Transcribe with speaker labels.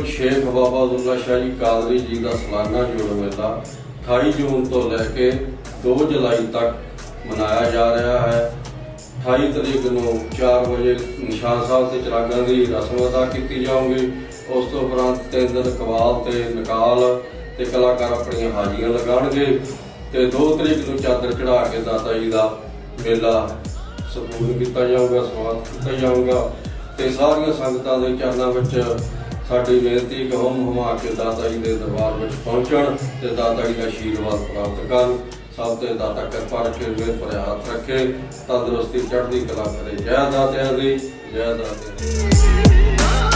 Speaker 1: ਸ਼ੇਖ ਬਾਬਾ ਦੁਰਗਾ ਪਾਤਸ਼ਾਹ ਜੀ ਕਾਦਰੀ ਜੀ ਦਾ ਸਾਲਾਨਾ ਜੋੜ ਮੇਲਾ 28 ਜੂਨ ਤੋਂ ਲੈ ਕੇ 2 ਜੁਲਾਈ ਤੱਕ ਮਨਾਇਆ ਜਾ ਰਿਹਾ ਹੈ। 28 ਤਰੀਕ ਨੂੰ 4 ਵਜੇ ਨਿਸ਼ਾਨ ਸਾਹਿਬ ਤੇ ਚਰਾਗਾਂ ਦੀ ਰਸਮ ਅਦਾ ਕੀਤੀ ਜਾਊਗੀ। ਉਸ ਤੋਂ ਉਪਰੰਤ ਤਿੰਨ ਦਿਨ ਕਵਾਲ ਤੇ ਨਿਕਾਲ ਤੇ ਕਲਾਕਾਰ ਆਪਣੀਆਂ ਹਾਜ਼ਰੀਆਂ ਲਗਾਉਣਗੇ ਤੇ 2 ਤਰੀਕ ਨੂੰ ਚਾਦਰ ਚੜਾ ਕੇ ਦਾਤਾ ਜੀ ਦਾ ਮੇਲਾ ਸੰਪੂਰਨ ਕੀਤਾ ਜਾਊਗਾ ਸਵਾਗਤ ਕੀਤਾ ਜਾਊਗਾ ਤੇ ਸਾਰੀਆਂ ਸੰਗਤਾਂ ਦੇ ਚਰਨਾਂ ਵਿੱਚ ਸਾਡੀ ਬੇਨਤੀ ਕਿ ਹਮ ਹਮਾ ਕੇ ਦਾਤਾ ਜੀ ਦੇ ਦਰਬਾਰ ਵਿੱਚ ਪਹੁੰਚਣ ਤੇ ਦਾਤਾ ਜੀ ਦਾ ਆਸ਼ੀਰਵਾਦ ਪ੍ਰਾਪਤ ਕਰਨ। ਸਭ ਤੇ ਦਾਤਾ ਕਿਰਪਾ ਰੱਖੇ ਮੇਰੇ ਪਰ ਹੱਥ ਰੱਖੇ। ਤੰਦਰੁਸਤੀ ਚੜ੍ਹਦੀ ਕਲਾ ਕਰੇ। ਜੈ ਦਾਤਿਆਂ ਦੀ, ਜੈ ਦਾਤਿਆਂ ਦੀ।